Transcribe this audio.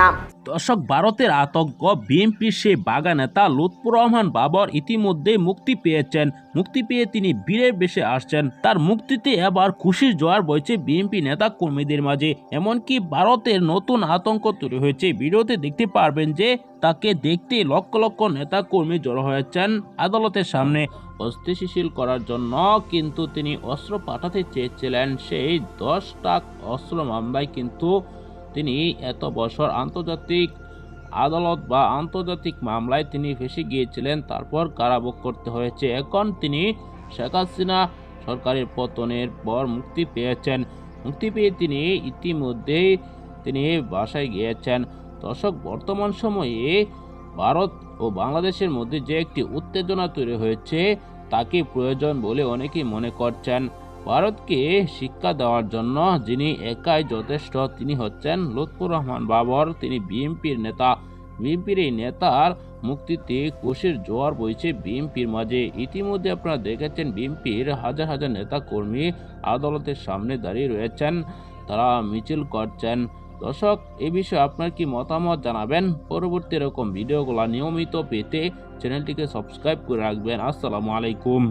নাম। ভারতের আতঙ্ক বিএনপির সেই বাগা নেতা লুৎফুর রহমান বাবর ইতিমধ্যে মুক্তি পেয়েছেন। মুক্তি পেয়ে তিনি বীরের বেশে আসছেন। তার মুক্তিতে এবার খুশির জোয়ার বইছে বিএনপি নেতা কর্মীদের মাঝে। এমনকি ভারতের নতুন আতঙ্ক তৈরি হয়েছে। ভিডিওতে দেখতে পারবেন যে, তাকে দেখতে লক্ষ লক্ষ নেতা কর্মী জড়ো হয়েছেন আদালতের সামনে। অস্থিতিশীল করার জন্য কিন্তু তিনি অস্ত্র পাঠাতে চেয়েছিলেন। সেই দশটা অস্ত্র মামলায় কিন্তু তিনি এত বছর আন্তর্জাতিক আদালত বা আন্তর্জাতিক মামলায় তিনি ফেসে গিয়েছিলেন, তারপর কারাভোগ করতে হয়েছে। এখন তিনি শেখ হাসিনা সরকারের পতনের পর মুক্তি পেয়েছেন। মুক্তি পেয়ে তিনি ইতিমধ্যেই তিনি বাসায় গিয়েছেন। দর্শক, বর্তমান সময়ে ভারত ও বাংলাদেশের মধ্যে যে একটি উত্তেজনা তৈরি হয়েছে, তাকে প্রয়োজন বলে অনেকেই মনে করছেন। ভারতকে শিক্ষা দেওয়ার জন্য যিনি একাই যথেষ্ট, তিনি হচ্ছেন লুৎফুর রহমান বাবর। তিনি বিএনপির নেতা। বিএনপির এই নেতার মুক্তিতে কোষের জোয়ার বইছে বিএনপির মাঝে। ইতিমধ্যে আপনারা দেখেছেন বিএনপির হাজার হাজার নেতা কর্মী আদালতের সামনে দাঁড়িয়ে রয়েছেন। তারা মিছিল করছেন। দর্শক, এ বিষয়ে আপনার কি মতামত জানাবেন? পরবর্তী এরকম ভিডিওগুলো নিয়মিত পেতে চ্যানেলটিকে সাবস্ক্রাইব করে রাখবেন। আসসালামু আলাইকুম।